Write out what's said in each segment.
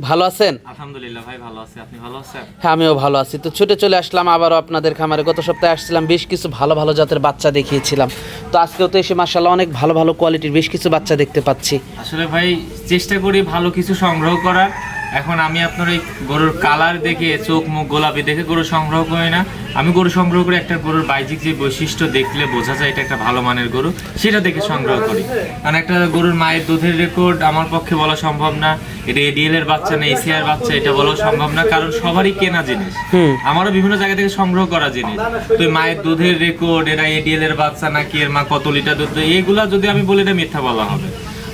ভালো আছেন? আলহামদুলিল্লাহ ভাই ভালো আছি। আপনি ভালো আছেন? হ্যাঁ আমিও ভালো আছি। তো ছুটে চলে আসলাম আবারও আপনাদের খামারে। গত সপ্তাহে আসছিলাম বেশ কিছু ভালো ভালো জাতের বাচ্চা দেখিয়েছিলাম। তো আজকেও তো এসে মাসাল্লাহ অনেক ভালো ভালো কোয়ালিটির বেশ কিছু বাচ্চা দেখতে পাচ্ছি। আসলে ভাই চেষ্টা করি ভালো কিছু সংগ্রহ করার। এখন আমি আপনার ওই গরুর কালার দেখে চোখ মুখ গোলাপি দেখে গরু সংগ্রহ করি না। আমি গরু সংগ্রহ করে একটা গরুর বাহ্যিক যে বৈশিষ্ট্য দেখলে বোঝা যায় এটা একটা ভালো মানের গরু সেটা দেখে সংগ্রহ করি। কারণ একটা গরুর মায়ের দুধের রেকর্ড আমার পক্ষে বলা সম্ভব না এটা এডিএল এর বাচ্চা না এসিআর বাচ্চা এটা বলা সম্ভব না কারণ সবারই কেনা জিনিস। আমারও বিভিন্ন জায়গা থেকে সংগ্রহ করা জিনিস। তো মায়ের দুধের রেকর্ড এরা এডিএল এর বাচ্চা নাকি এর মা কত লিটার দুধ এগুলা যদি আমি বলি এটা মিথ্যা বলা হবে।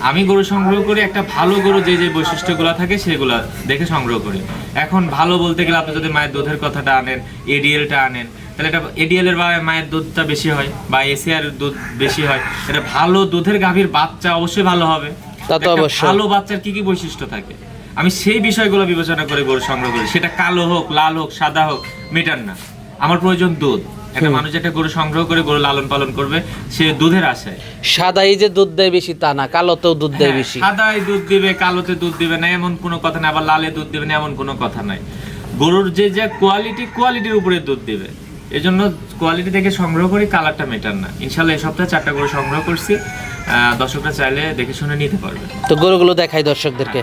আমি গরু সংগ্রহ করি একটা ভালো গরু যে যে বৈশিষ্ট্যগুলো থাকে সেগুলা দেখে সংগ্রহ করি। এখন ভালো বলতে গেলে আপনি যদি মায়ের দুধের কথাটা আনেন এডিএলটা আনেন তাহলে এটা এডিএল এর বা মায়ের দুধটা বেশি হয় বা এসিআর দুধ বেশি হয়। এটা ভালো দুধের গাভীর বাচ্চা অবশ্যই ভালো হবে। তা তো অবশ্যই। ভালো বাচ্চার কি কি বৈশিষ্ট্য থাকে? আমি সেই বিষয়গুলো বিবেচনা করে গরু সংগ্রহ করি। সেটা কালো হোক লাল হোক সাদা হোক মেটার না। আমার প্রয়োজন দুধ। একটা মানুষ একটা গরু সংগ্রহ করে গরু লালন পালন করবে সে দুধের আশায়। সাদাই যে দুধ দেয় বেশি তা না কালোতেও দুধ দেয় হ্যাঁ, বেশি। সাদায় দুধ দিবে কালোতে দুধ দিবে না এমন কোনো কথা নাই আবার লালে দুধ দিবে না এমন কোনো কথা নাই। গরুর যে যে কোয়ালিটি কোয়ালিটির উপরে দুধ দিবে। এই জন্য কোয়ালিটি দেখে সংগ্রহ করি কালারটা মেটার না। ইনশাল্লাহ এই সপ্তাহে চারটা গরু সংগ্রহ করছি। আহ, দর্শকরা চাইলে দেখে শুনে নিতে পারবে। তো গরুগুলো দেখাই দর্শকদেরকে।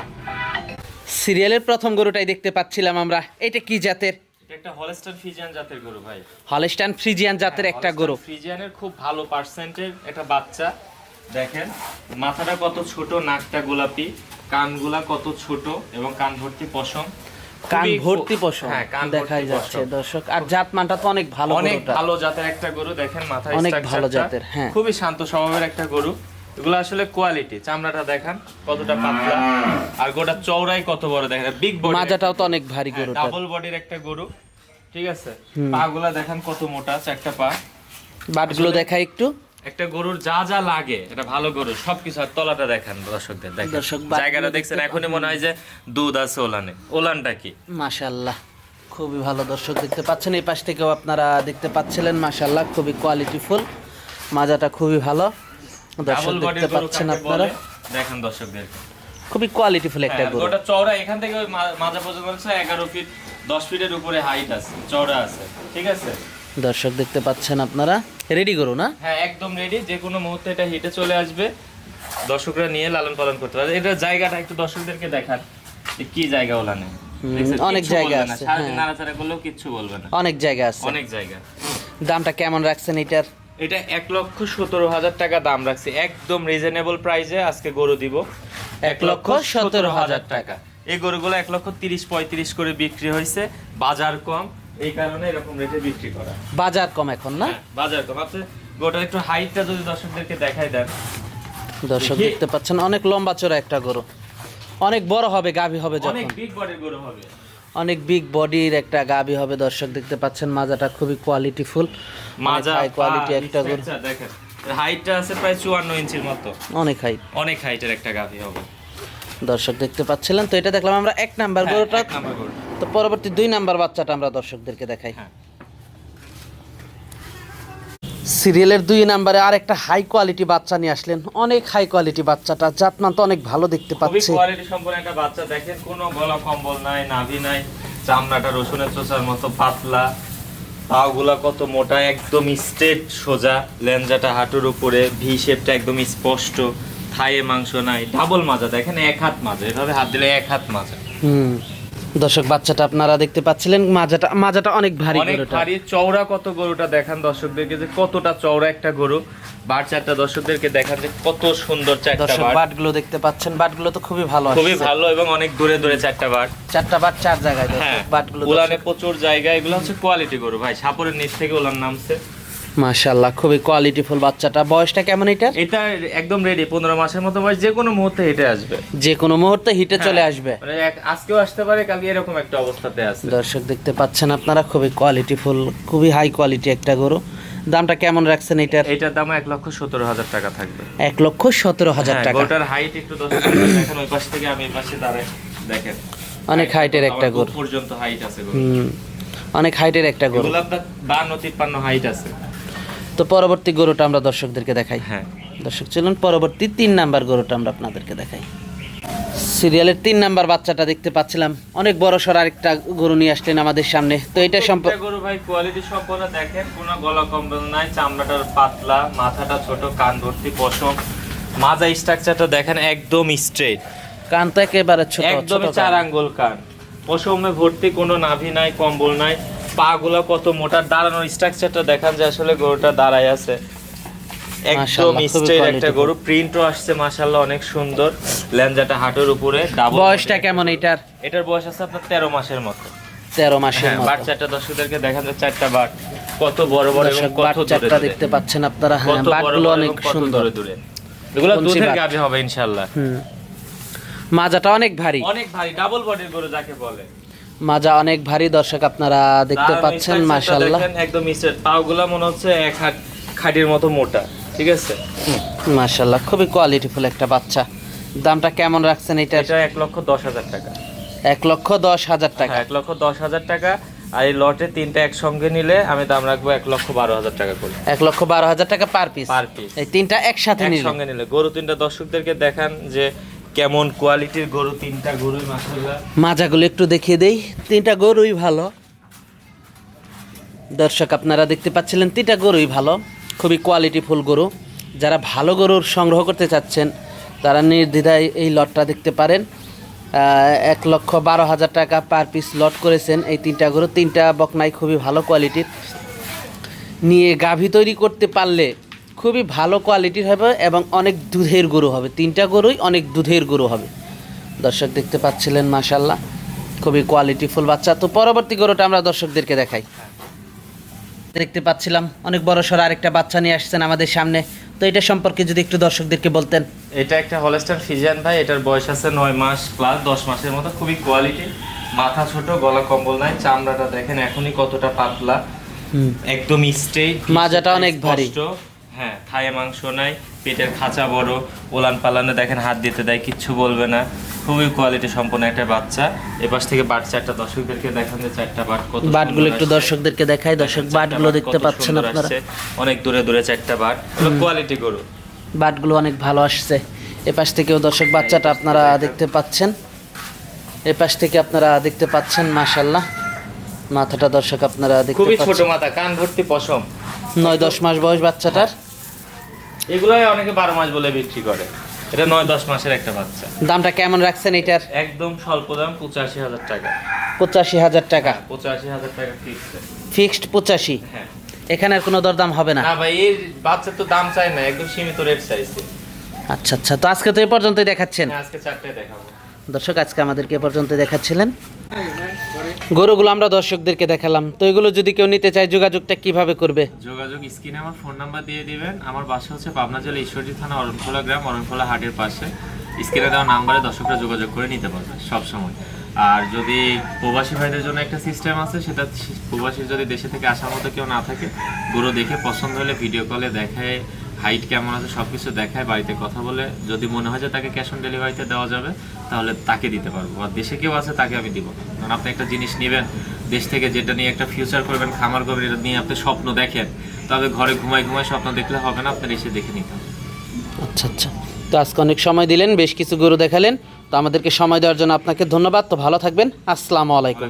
সিরিয়ালের প্রথম গরুটাই দেখতে পাচ্ছিলাম আমরা। এটা কি জাতের? একটা হলস্টার ফিজিয়ান জাতের গরু ভাই। হলস্টাইন ফ্রিজিয়ান জাতের একটা গরু। ফ্রিজিয়ানের খুব ভালো পার্সেন্টের একটা বাচ্চা। দেখেন মাথাটা কত ছোট নাকটা গোলাপি কানগুলা কত ছোট এবং কান ভর্তি পশম। কান ভর্তি পশম হ্যাঁ কান দেখাই যাচ্ছে দর্শক। আর জাত মানটা তো অনেক ভালো অনেক ভালো জাতের একটা গরু দেখেন মাথায় অনেক ভালো জাতের, হ্যাঁ। খুবই শান্ত স্বভাবের একটা গরু। এগুলো আসলে কোয়ালিটি চামড়াটা দেখান কতটা পাতলা। আর গোটা চওড়াই কত বড় দেখেন। বিগ বডি মাজাটাও তো অনেক ভারী গরুটা ডাবল বডির একটা গরু ঠিক আছে? পা গুলা দেখান কত মোটা চারটা পা। বাটগুলো দেখাই একটু। একটা গরুর যা যা লাগে এটা ভালো গরু সবকিছু আর তলাটা দেখেন দর্শকদের দেখেন। দর্শক, জায়গাটা দেখছেন এখনই মনে হয় যে দুধ আছে ওলানে। ওলানটা কি? মাশাল্লাহ খুবই ভালো দর্শক দেখতে পাচ্ছেন। এই পাশ থেকেও আপনারা দেখতে পাচ্ছিলেন মাশাল্লাহ খুবই কোয়ালিটিফুল মাজাটা খুবই ভালো। দর্শক ডাবল দেখতে পাচ্ছেন আপনারা। দেখেন দর্শকদের। খুবই কোয়ালিটিফুল একটা গরু। ওটা চওড়া এখান থেকে ওই মাজা পর্যন্ত হচ্ছে এগারো ফিট দশ ফিটের উপরে হাইট আছে চওড়া আছে ঠিক আছে? দর্শক দেখতে পাচ্ছেন আপনারা। রেডি গরু না? হ্যাঁ একদম রেডি যে কোনো মুহূর্তে এটা হিটে চলে আসবে। দর্শকরা নিয়ে লালন পালন করতে পারবে। এটা জায়গাটা একটু দর্শকদেরকে দেখান কি জায়গা হুম, দেখছেন? অনেক জায়গা আছে, হ্যাঁ। নাড়াচাড়া করলেও কিচ্ছু বলবে না। অনেক জায়গা আছে। অনেক জায়গা। দামটা কেমন রাখছেন এটার? এটা এক লক্ষ সতেরো হাজার টাকা দাম রাখছি। একদম রিজনেবল প্রাইসে আজকে গরু দিব। এক লক্ষ সতেরো হাজার টাকা। এই গরুগুলো এক লক্ষ তিরিশ পঁয়ত্রিশ করে বিক্রি হয়েছে। বাজার কম। এই কারণে এরকম রেটে বিক্রি করা। বাজার কম এখন না? হ্যাঁ, বাজার কম। আপনি গোটা একটু হাইটটা যদি দর্শকদেরকে দেখাই দেন। দর্শক দেখতে পাচ্ছেন অনেক লম্বা চড়া একটা গরু। অনেক বড় হবে গাভী হবে অনেক বিগ বডির গরু হবে। অনেক বিগ বডির একটা গাবি হবে দর্শক দেখতে পাচ্ছেন মাজাটা খুবই কোয়ালিটিফুল মাজা হাই কোয়ালিটি একটা গরু। দেখেন। হাইটটা আছে প্রায় চুয়ান্ন ইঞ্চির মতো। অনেক হাইট অনেক হাইটের একটা গাভী হবে। দর্শক দেখতে পাচ্ছিলেন তো এটা দেখলাম আমরা এক নাম্বার হ্যাঁ, গরুটা। তো পরবর্তী দুই নাম্বার বাচ্চাটা আমরা দর্শকদেরকে দেখাই। হ্যাঁ। সিরিয়ালের দুই নাম্বারে আর একটা হাই কোয়ালিটি বাচ্চা নিয়ে আসলেন। অনেক হাই কোয়ালিটি বাচ্চাটা জাতমান তো অনেক ভালো দেখতে পাচ্ছি। কোয়ালিটি সম্পন্ন একটা বাচ্চা দেখেন কোনো গলা কম্বল নাই নাভি নাই চামড়াটা রসুনের চোষার মতো পাতলা পাগুলা কত মোটা একদম স্ট্রেট সোজা লেঞ্জাটা হাঁটুর উপরে ভি শেপটা একদম স্পষ্ট থায়ে মাংস নাই ডাবল মাজা দেখেন এক হাত মাজা এভাবে হাত দিলে এক হাত মাজা। হুম। দর্শক বাচ্চাটা আপনারা দেখতে পাচ্ছিলেন মাজাটা মাজাটা অনেক ভারী অনেক ভারী চওড়া কত গরুটা দেখান দর্শকদেরকে যে কতটা চওড়া একটা গরু। বার চারটা দর্শকদেরকে দেখান যে কত সুন্দর চারটা দর্শক বার বাটগুলো দেখতে পাচ্ছেন বাটগুলো তো খুবই ভালো খুবই ভালো এবং অনেক দূরে দূরে চারটা বার চারটা বাট চার জায়গায় হ্যাঁ বাটগুলো উলানে প্রচুর জায়গা এগুলো হচ্ছে কোয়ালিটি গরু ভাই সাপুরের নিচ থেকে উলান নামছে। মাশাআল্লাহ খুবই কোয়ালিটিফুল বাচ্চাটা। বয়সটা কেমন এটার? এটা একদম রেডি পনেরো মাসের মতো বয়স যে কোনো মুহূর্তে হেঁটে আসবে। যে কোনো মুহূর্তে হিটে চলে আসবে। মানে আজকেও আসতে পারে কালকে এরকম একটা অবস্থাতে আছে। দর্শক দেখতে পাচ্ছেন আপনারা খুবই কোয়ালিটিফুল খুবই হাই কোয়ালিটি একটা গরু। দামটা কেমন রাখছেন এটার? এইটার দাম এক লক্ষ সতেরো হাজার টাকা থাকবে। এক লক্ষ সতেরো হাজার হ্যাঁ, টাকা। গরুটার হাইট একটু দশ দেখেন ওই পাশ থেকে আমি এই পাশে দাঁড়াই দেখেন। অনেক হাইটের একটা গরু। পর্যন্ত হাইট আছে গরু অনেক হাইটের একটা গরু। এগুলো আপনার বান্ন তিপ্পান্ন হাইট আছে। তো পরবর্তী গরুটা আমরা দর্শকদেরকে দেখাই। হ্যাঁ। দর্শক চলুন পরবর্তী তিন নাম্বার গরুটা আমরা আপনাদেরকে দেখাই। সিরিয়ালের তিন নাম্বার বাচ্চাটা দেখতে পাচ্ছিলাম। অনেক বড় সর আরেকটা গরু নিয়ে আসলেন আমাদের সামনে। তো এটা সম্পর্কে গরু ভাই কোয়ালিটি সম্পন্ন দেখেন কোনো গলা কম্বল নাই চামড়াটার পাতলা মাথাটা ছোট কান ভর্তি পশম। মাজা স্ট্রাকচারটা দেখেন একদম স্ট্রেট কান তো একেবারে ছোট ছোট একদমই চার আঙ্গুল কান। পশমে ভর্তি কোনো নাভি নাই কম্বল নাই। পা গুলো কত মোটা দাঁড়ানোর স্ট্রাকচারটা দেখান যে আসলে গরুটা দাঁড়ায় আছে। একদম খুবই একটা গরু প্রিন্টও আসছে মাশাআল্লাহ অনেক সুন্দর। ল্যাঞ্জাটা হাঁটুর উপরে বয়সটা কেমন এটার? এটার বয়স আছে আপনার তেরো মাসের মতো। তেরো মাসের হ্যাঁ মতো। বাট চারটা দর্শকদেরকে দেখান যে চারটা বাট কত বড় বড় এবং কত দূরে দেখতে পাচ্ছেন আপনারা হ্যাঁ বাটগুলো অনেক সুন্দর। দূরে দূরে। এগুলো দুধের। গাভী হবে ইনশাআল্লাহ। হুম। মাজাটা অনেক ভারী। অনেক ভারী ডাবল বডির গরু যাকে বলে। মাজা অনেক ভারী দর্শক আপনারা দেখতে পাচ্ছেন মাশাআল্লাহ। একদম স্ট্রেট পাগুলা মনে হচ্ছে এক হাত খাটির মতো মোটা ঠিক আছে? মাশাআল্লাহ খুবই কোয়ালিটিফুল একটা বাচ্চা। দামটা কেমন রাখছেন এটার এটা এক লক্ষ দশ হাজার টাকা। এক লক্ষ দশ হাজার টাকা। হ্যাঁ, এক লক্ষ দশ হাজার টাকা। আর এই লটে তিনটা একসঙ্গে নিলে আমি দাম রাখব এক লক্ষ বারো হাজার টাকা করে। এক লক্ষ বারো হাজার টাকা পার পিস পার পিস এই তিনটা একসাথে নিলে। একসঙ্গে নিলে। গরু তিনটা দর্শকদেরকে দেখান যে কেমন কোয়ালিটির গরু, তিনটা গরুই মাসাল্লাহ মাজাগুলো একটু দেখিয়ে দেই। তিনটা গরুই ভালো। দর্শক, আপনারা দেখতে পাচ্ছিলেন তিনটা গরুই ভালো। খুবই কোয়ালিটিফুল গরু। যারা ভালো গরুর সংগ্রহ করতে চাচ্ছেন, তারা নির্দ্বিধায় এই লটটা দেখতে পারেন। এক লক্ষ বারো হাজার টাকা পার পিস লট করেছেন এই তিনটা গরু। তিনটা বকনাই খুবই ভালো কোয়ালিটির নিয়ে গাভী তৈরি করতে পারলে খুবই ভালো কোয়ালিটির হবে এবং অনেক দুধের গরু হবে। তিনটা গরুই অনেক দুধের গরু হবে। দর্শক দেখতে পাচ্ছিলেন মাশাল্লাহ খুবই কোয়ালিটিফুল বাচ্চা। তো পরবর্তী গরুটা আমরা দর্শকদেরকে দেখাই। দেখতে পাচ্ছিলাম অনেক বড় সড় আরেকটা বাচ্চা নিয়ে আসছেন আমাদের সামনে। তো এটা সম্পর্কে যদি একটু দর্শকদেরকে বলতেন। এটা একটা হলস্টার ফিজিয়ান ভাই এটার বয়স আছে নয় মাস প্লাস দশ মাসের মতো খুবই কোয়ালিটি মাথা ছোট গলা কম্বল নাই চামড়াটা দেখেন এখনই কতটা পাতলা। একদম স্ট্রেট মাজাটা অনেক ভারী। হ্যাঁ থায়ে মাংস নাই পেটের খাঁচা বড় ওলান পালানে দেখেন হাত দিতে দেয় কিচ্ছু বলবে না। খুবই কোয়ালিটি সম্পন্ন একটা বাচ্চা। এপাশ থেকে বাট চারটা দর্শকদেরকে দেখান যে চারটা বাট কত বাটগুলো একটু। দর্শকদেরকে দেখাই দর্শক বাটগুলো দেখতে পাচ্ছেন আপনারা। অনেক দূরে দূরে চারটা বাট। কোয়ালিটি গরু। বাটগুলো অনেক ভালো আসছে। এপাশ থেকেও দর্শক বাচ্চাটা আপনারা দেখতে পাচ্ছেন। এপাশ থেকে আপনারা দেখতে পাচ্ছেন মাশাল্লাহ মাথাটা দর্শক আপনারা দেখতে পাচ্ছেন খুবই ছোট মাথা কান ভর্তি পশম। নয় দশ মাস বয়স বাচ্চাটার। এগুলাই অনেকে বারো মাস বলে বিক্রি করে। এটা নয় দশ মাসের একটা বাচ্চা। দামটা কেমন রাখছেন এটার? একদম স্বল্প দাম পঁচাশি হাজার টাকা। পঁচাশি হাজার টাকা। পঁচাশি হাজার টাকা ফিক্সড ফিক্সড পঁচাশি? হ্যাঁ। এখানে আর কোনো দরদাম হবে না? না ভাই এই বাচ্চা তো দাম চাই না একদম সীমিত রেট চাইছে। আচ্ছা আচ্ছা। তো আজকে তো এই পর্যন্তই দেখাচ্ছেন। হ্যাঁ, আজকে চারটায় দেখাবো। দর্শক, আজকে আমাদেরকে পর্যন্ত দেখাচ্ছিলেন। গরুগুলো আমরা দর্শকদেরকে দেখালাম। তো এগুলো যদি কেউ নিতে চায়, যোগাযোগটা কীভাবে করবে? যোগাযোগ স্ক্রিনে আমার ফোন নাম্বার দিয়ে দিবেন। আমার বাসা হচ্ছে পাবনা জেলা ঈশ্বরদী থানা, অরণখোলা গ্রাম, অরণখোলা হাটের পাশে। স্ক্রিনে দেওয়া নাম্বারে দর্শকরা যোগাযোগ করে নিতে পারবে, সব সময়। আর যদি প্রবাসী ভাইদের জন্য একটা সিস্টেম আছে, সেটা প্রবাসী যদি দেশে থেকে আসার মতো কেউ না থাকে, গরু দেখে পছন্দ হলে ভিডিও কলে দেখায় হাইট কেমন আছে সব কিছু দেখায় বাড়িতে কথা বলে যদি মনে হয় যে তাকে ক্যাশ অন ডেলিভারিতে দেওয়া যাবে তাহলে তাকে দিতে পারব। আর দেশে কেউ আছে তাকে আমি দিব। কারণ আপনি একটা জিনিস নেবেন দেশ থেকে যেটা নিয়ে একটা ফিউচার করবেন খামার করবেন এটা নিয়ে আপনি স্বপ্ন দেখেন। তবে ঘরে ঘুমায় ঘুমায় স্বপ্ন দেখলে হবে না আপনার এসে দেখে নিতে হবে। আচ্ছা আচ্ছা। তো আজকে অনেক সময় দিলেন বেশ কিছু গরু দেখালেন। তো আমাদেরকে সময় দেওয়ার জন্য আপনাকে ধন্যবাদ। তো ভালো থাকবেন। আসসালামু আলাইকুম।